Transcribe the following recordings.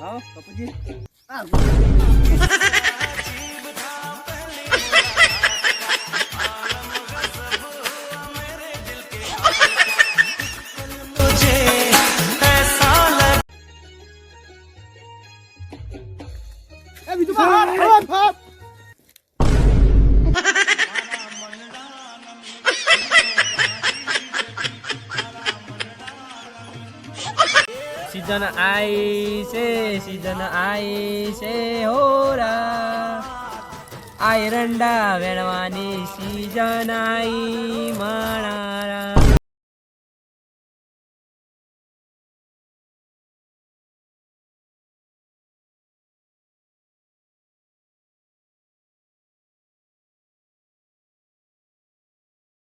હા કપૂરજી આ એ બીજું સીઝન આઈ છે સીઝન આઈ છે હોરા. આ એરંડા વેણવાની સીઝન આઈ માણારા.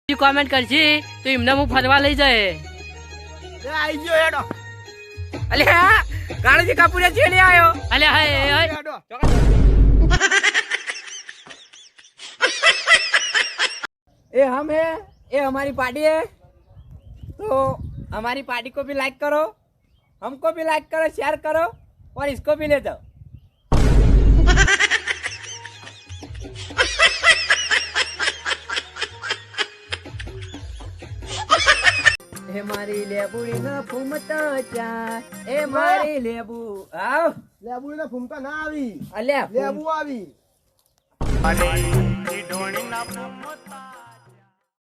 કોમેન્ટ કરશે તો એમને હું ફરવા લઈ જાય. આવી ગયો હેડો. અલે હા કાળજી કાપુરે છે ને આયો અલે હાય હાય હેડો ए हम है ये हमारी पार्टी है तो हमारी पार्टी को भी लाइक करो हमको भी लाइक करो शेयर करो और इसको भी ले जाओ એ મારી લેબુડી ના ફૂમતા ચા એ મારી લેબુ. આવ. લેબુ ના ફૂમતા ના આવી. અલ્યા લેબુ આવી. ઢોળી ના